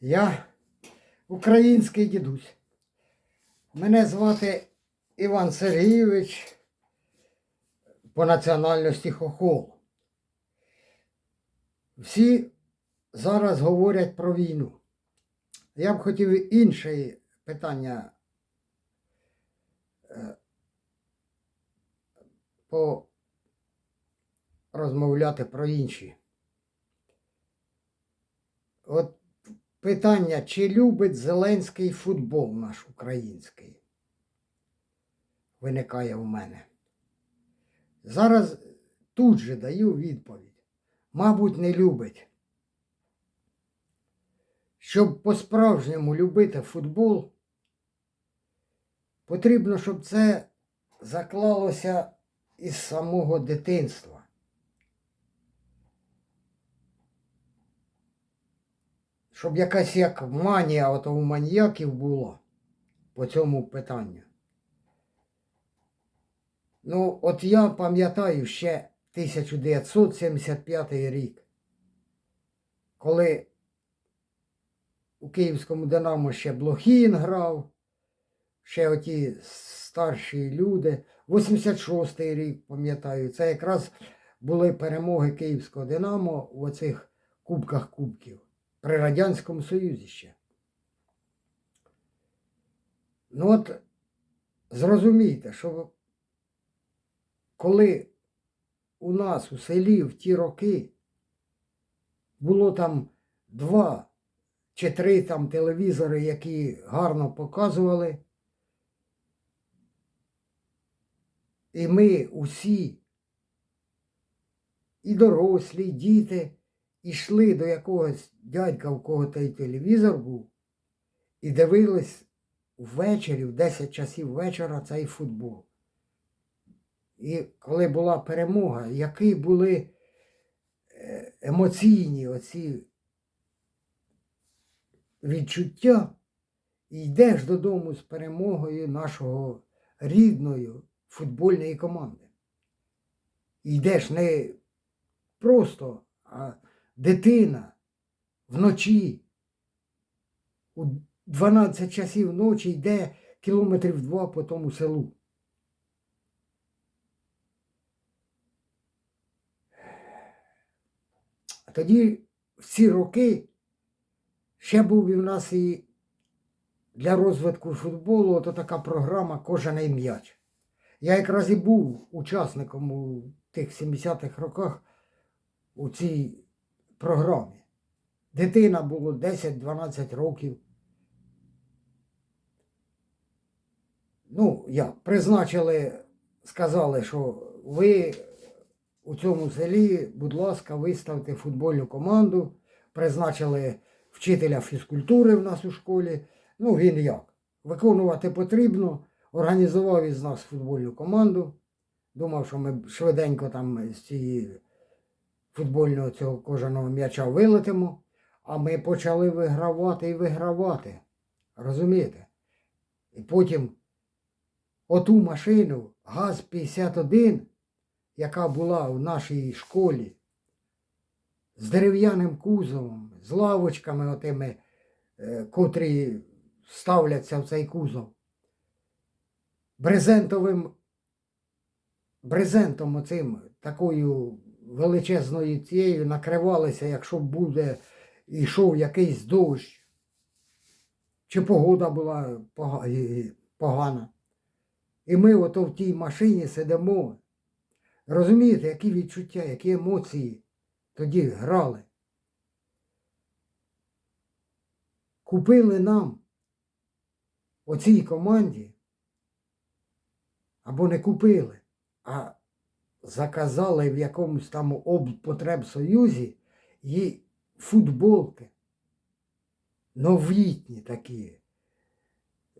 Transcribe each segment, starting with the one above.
Я український дідусь. Мене звати Іван Сергійович по національності Хохол. Всі зараз говорять про війну. Я б хотів інше питання е, порозмовляти про інші. От питання, чи любить Зеленський футбол наш український? Виникає в мене. Зараз тут же даю відповідь. Мабуть, не любить. Щоб по-справжньому любити футбол, потрібно, щоб це заклалося із самого дитинства. Щоб якась як манія ото у маніяків була по цьому питанню. Ну, от я пам'ятаю ще 1975 рік, коли у Київському Динамо ще Блохін грав, ще оті старші люди. 86-й рік, пам'ятаю, це якраз були перемоги Київського Динамо в оцих кубках кубків при Радянському Союзі ще. Ну от зрозумійте, що коли у нас у селі в ті роки було там два чи три там телевізори, які гарно показували, і ми усі, і дорослі, і діти, йшли до якогось дядька, у кого той телевізор був, і дивились ввечері, в 10 часів вечора цей футбол. І коли була перемога, які були е, емоційні оці відчуття, йдеш додому з перемогою нашого рідної футбольної команди. Йдеш не просто, а дитина вночі у 12 часів ночі йде кілометрів два по тому селу. А тоді в ці роки ще був і в нас і для розвитку футболу то така програма Кожаний м'яч. Я якраз і був учасником у тих 70-х роках у цій програмі. Дитина було 10-12 років. Ну, як, призначили, сказали, що ви у цьому селі, будь ласка, виставте футбольну команду. Призначили вчителя фізкультури в нас у школі. Ну, він як? Виконувати потрібно. Організував із нас футбольну команду. Думав, що ми швиденько там з цієї футбольного цього кожаного м'яча вилетимо, а ми почали вигравати і вигравати. Розумієте? І потім оту машину ГАЗ-51, яка була в нашій школі, з дерев'яним кузовом, з лавочками отими, е, котрі ставляться в цей кузов, брезентовим, брезентом оцим, такою величезною цією накривалися, якщо буде йшов якийсь дощ, чи погода була погана. І ми ото в тій машині сидимо. Розумієте, які відчуття, які емоції тоді грали. Купили нам оцій команді, або не купили, а заказали в якомусь там обпотребсоюзі їй футболки. Новітні такі,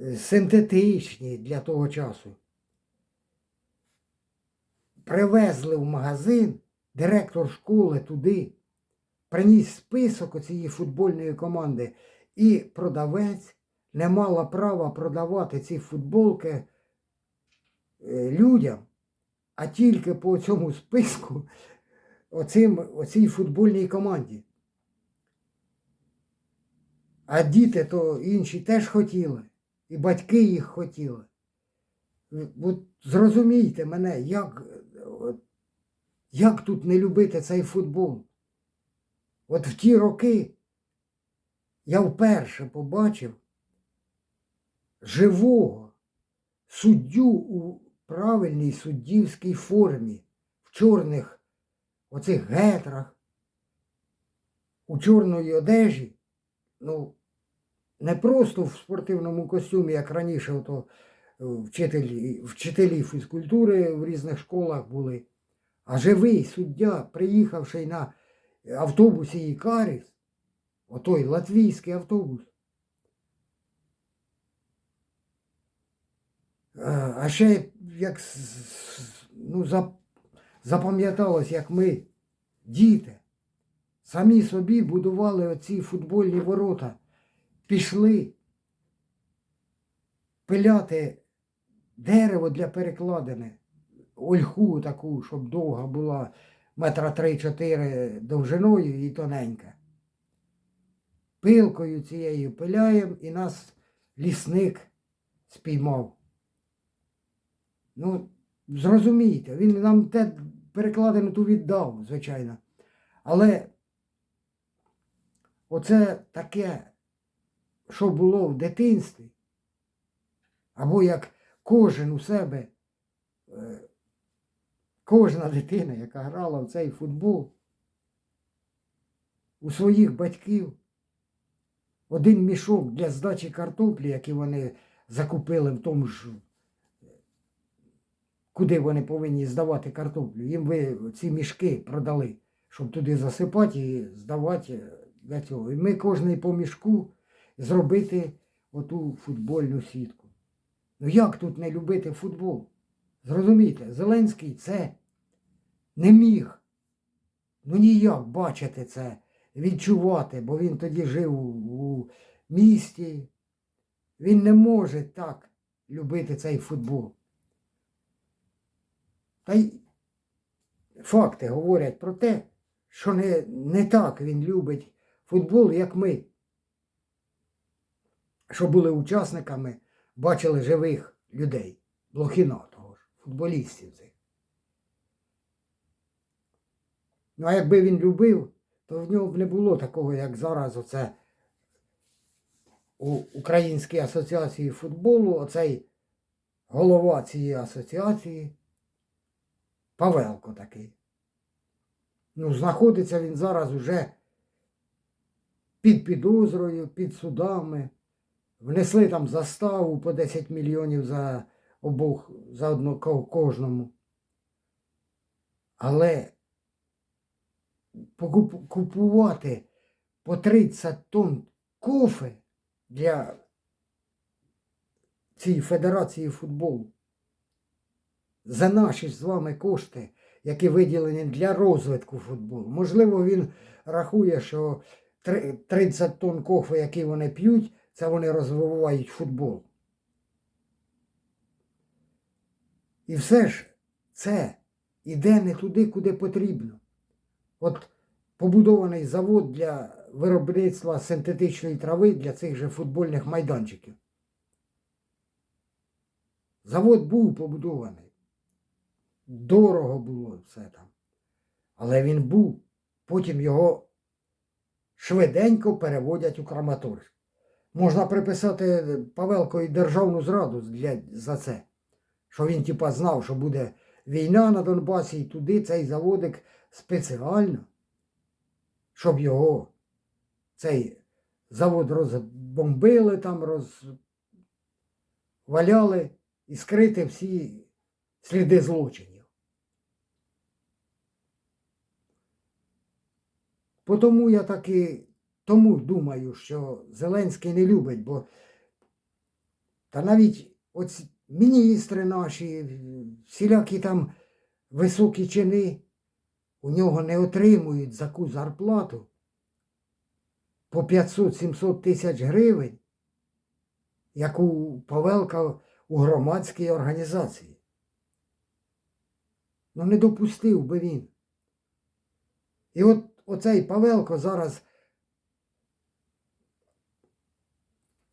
е, синтетичні для того часу. Привезли в магазин, директор школи туди, приніс список цієї футбольної команди, і продавець не мала права продавати ці футболки е, людям, а тільки по цьому списку оцим, оцій футбольній команді. А діти то інші теж хотіли, і батьки їх хотіли. От зрозумійте мене, як, як тут не любити цей футбол? От в ті роки я вперше побачив живого суддю правильній суддівській формі, в чорних оцих гетрах, у чорної одежі, ну, не просто в спортивному костюмі, як раніше, ото е, вчителі, вчителі фізкультури в різних школах були, а живий суддя, приїхавши на автобусі Ікаріс, отой латвійський автобус. Е, А ще як ну, запам'яталось, як ми, діти, самі собі будували оці футбольні ворота, пішли пиляти дерево для перекладини, ольху таку, щоб довга була метра три-чотири довжиною і тоненька. Пилкою цією пиляємо і нас лісник спіймав. Ну, зрозумійте, він нам те перекладину ту віддав, звичайно. Але оце таке, що було в дитинстві, або як кожен у себе, е, кожна дитина, яка грала в цей футбол, у своїх батьків, один мішок для здачі картоплі, який вони закупили в тому ж куди вони повинні здавати картоплю. Їм ви ці мішки продали, щоб туди засипати і здавати для цього. І ми кожний по мішку зробити оту футбольну сітку. Ну як тут не любити футбол? Зрозумійте, Зеленський це не міг. Ну ніяк бачити це, відчувати, бо він тоді жив у, у місті. Він не може так любити цей футбол. Та й факти говорять про те, що не, не так він любить футбол, як ми, що були учасниками, бачили живих людей, Блохіна того ж, футболістів цих. Ну, а якби він любив, то в нього б не було такого, як зараз оце у Українській асоціації футболу, оцей голова цієї асоціації. Павелко такий. Ну, знаходиться він зараз уже під підозрою, під судами. Внесли там заставу по 10 мільйонів за обох, за одно ко- кожному. Але купувати по 30 тонн кофе для цієї федерації футболу за наші з вами кошти, які виділені для розвитку футболу. Можливо, він рахує, що 30 тонн кофе, які вони п'ють, це вони розвивають футбол. І все ж це іде не туди, куди потрібно. От побудований завод для виробництва синтетичної трави для цих же футбольних майданчиків. Завод був побудований. Дорого було все там. Але він був. Потім його швиденько переводять у Краматорськ. Можна приписати Павелкові державну зраду для, за це. Що він типа знав, що буде війна на Донбасі, і туди цей заводик спеціально, щоб його цей завод розбомбили там, розваляли і скрити всі сліди злочинів. Тому я таки тому думаю, що Зеленський не любить, бо та навіть оці міністри наші, всілякі там високі чини, у нього не отримують таку зарплату по 500-700 тисяч гривень, як у Павелка у громадській організації. Ну не допустив би він. І от оцей Павелко зараз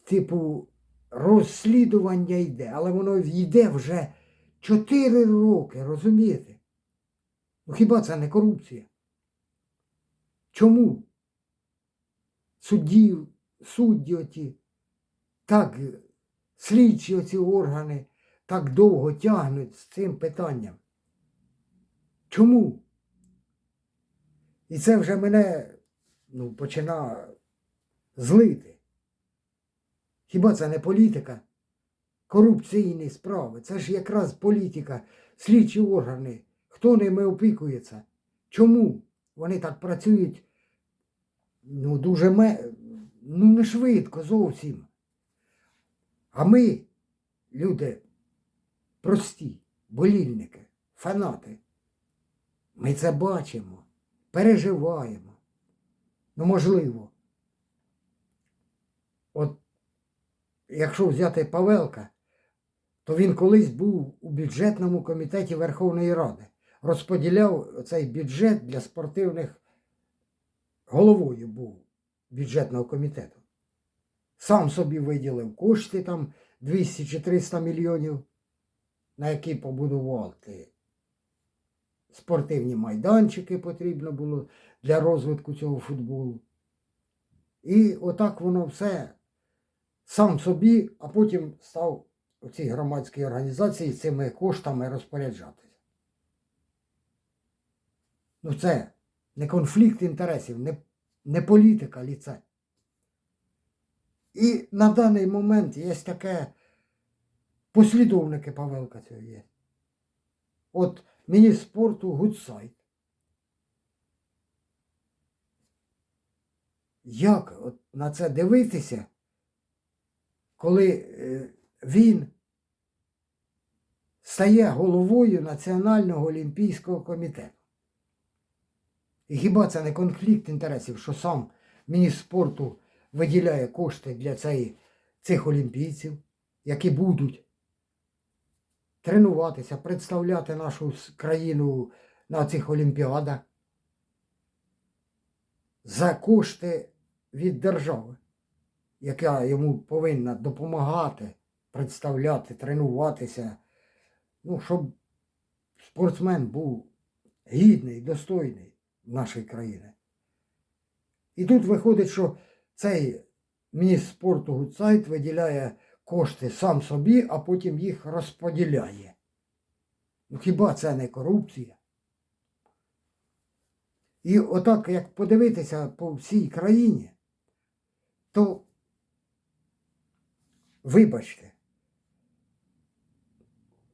типу, розслідування йде, але воно йде вже 4 роки, розумієте? Ну хіба це не корупція? Чому судді, судді оті, так слідчі оці органи так довго тягнуть з цим питанням? Чому? І це вже мене ну, починає злити. Хіба це не політика? Корупційні справи. Це ж якраз політика, слідчі органи. Хто ними опікується? Чому вони так працюють? Ну, дуже ме... ну, не швидко зовсім. А ми, люди, прості, болільники, фанати. Ми це бачимо, переживаємо. Ну, можливо. От якщо взяти Павелка, то він колись був у бюджетному комітеті Верховної Ради, розподіляв цей бюджет для спортивних головою був бюджетного комітету. Сам собі виділив кошти там 200 чи 300 мільйонів, на які побудувати спортивні майданчики потрібно було для розвитку цього футболу. І отак воно все сам собі, а потім став у цій громадській організації цими коштами розпоряджатися. Ну це не конфлікт інтересів, не, не політика ліце. І на даний момент є таке послідовники Павелка цього є. От мені спорту гудсайт. Як от на це дивитися, коли е, він стає головою Національного олімпійського комітету? І хіба це не конфлікт інтересів, що сам міністр спорту виділяє кошти для цих олімпійців, які будуть тренуватися, представляти нашу країну на цих олімпіадах за кошти від держави, яка йому повинна допомагати, представляти, тренуватися, ну, щоб спортсмен був гідний, достойний нашої країни. І тут виходить, що цей міністр спорту Гудсайт виділяє кошти сам собі, а потім їх розподіляє. Ну хіба це не корупція? І отак, як подивитися по всій країні, то вибачте,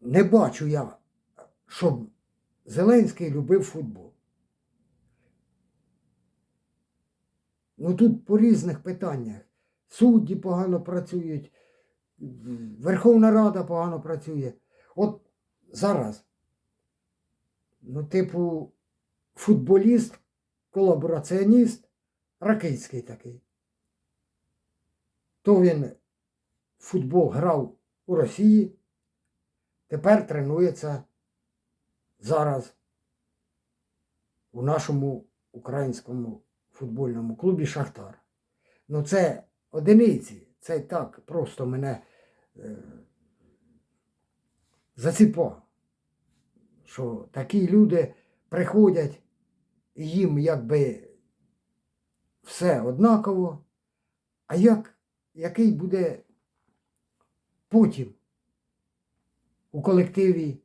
не бачу я, щоб Зеленський любив футбол. Ну тут по різних питаннях. Судді погано працюють, Верховна Рада погано працює. От зараз, ну, типу, футболіст, колабораціоніст, ракетський такий. То він футбол грав у Росії, тепер тренується зараз у нашому українському футбольному клубі Шахтар. Ну це одиниці, це так просто мене заціпав, що такі люди приходять їм якби все однаково, а як, який буде потім у колективі,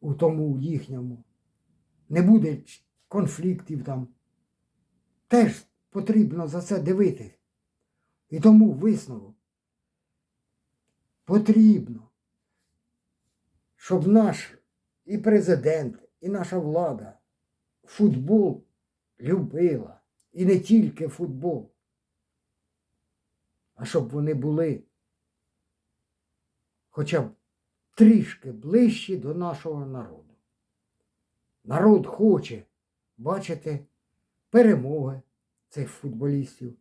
у тому їхньому, не буде конфліктів там. Теж потрібно за це дивитись. І тому висновок. Потрібно, щоб наш і президент, і наша влада футбол любила. І не тільки футбол, а щоб вони були хоча б трішки ближчі до нашого народу. Народ хоче бачити перемоги цих футболістів.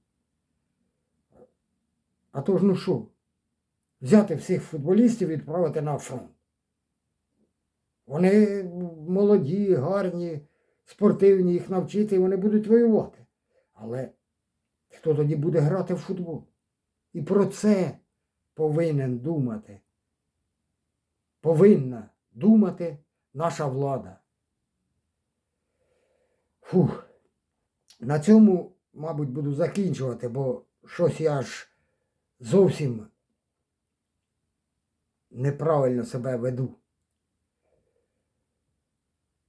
А то ж ну що? Взяти всіх футболістів і відправити на фронт. Вони молоді, гарні, спортивні, їх навчити, і вони будуть воювати. Але хто тоді буде грати в футбол. І про це повинен думати. Повинна думати наша влада. Фух. На цьому, мабуть, буду закінчувати, бо щось я ж зовсім неправильно себе веду.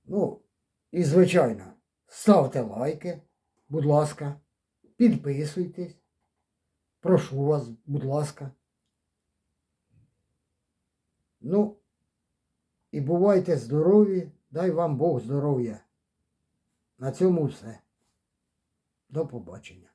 Ну, і звичайно, ставте лайки, будь ласка, підписуйтесь. Прошу вас, будь ласка. Ну, і бувайте здорові, дай вам Бог здоров'я. На цьому все. До побачення.